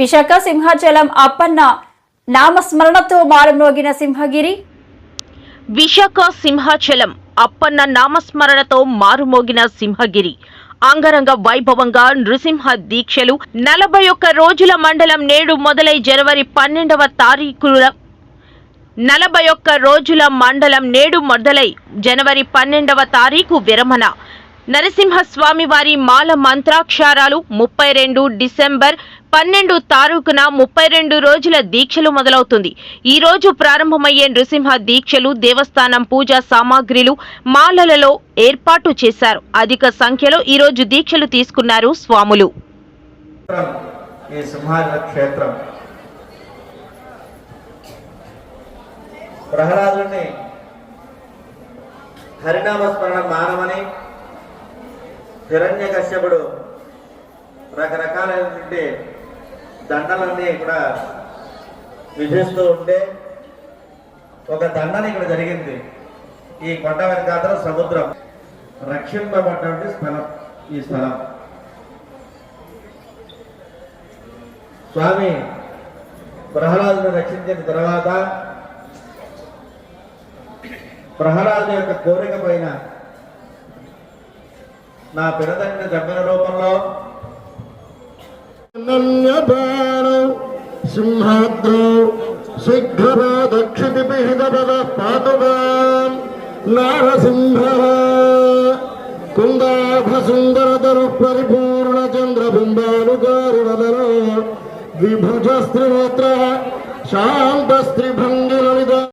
విశాఖ సింహాచలం అప్పన్న నామస్మరణతో మారుమ్రోగిన సింహగిరి. విశాఖ సింహాచలం అప్పన్న నామస్మరణతో మారుమోగిన సింహగిరి. అంగరంగ వైభవంగా నృసింహ దీక్షలు నలభై ఒక్క రోజుల మండలం నేడు మొదలై జనవరి పన్నెండవ తారీఖుల నలభై ఒక్క రోజుల మండలం నేడు మొదలై జనవరి పన్నెండవ తారీఖు విరమణ. నరసింహస్వామి వారి మాల మంత్రాక్షరాలు ముప్పై రెండు డిసెంబర్ పన్నెండు తారీఖున ముప్పై రెండు రోజుల దీక్షలు మొదలవుతుంది. ఈ రోజు ప్రారంభమయ్యే నృసింహ దీక్షలు దేవస్థానం పూజా సామాగ్రిలు మాలలలో ఏర్పాటు చేశారు. అధిక సంఖ్యలో ఈ రోజు దీక్షలు తీసుకున్నారు స్వాములు. హిరణ్య కశ్యపుడు రకరకాలైనటువంటి దండలన్నీ ఇక్కడ విధిస్తూ ఉంటే ఒక దండన ఇక్కడ జరిగింది. ఈ కొండ వెనకాతల సముద్రం. రక్షింపబడ్డ స్థలం ఈ స్థలం. స్వామి ప్రహ్లాదుని రక్షించిన తర్వాత ప్రహ్లాదు యొక్క కోరిక పైన నా పిడతండ్రి దెబ్బల రూపంలో సింహాద్రౌ శీఘ్రపాదక్షితి పిహితపద పాతువాన్ నారసింహ కుందాభసుందరతరు పరిపూర్ణ చంద్రబింబానుకారుణలో విభుజ స్త్రీనేత్ర శాంత స్త్రీభంగి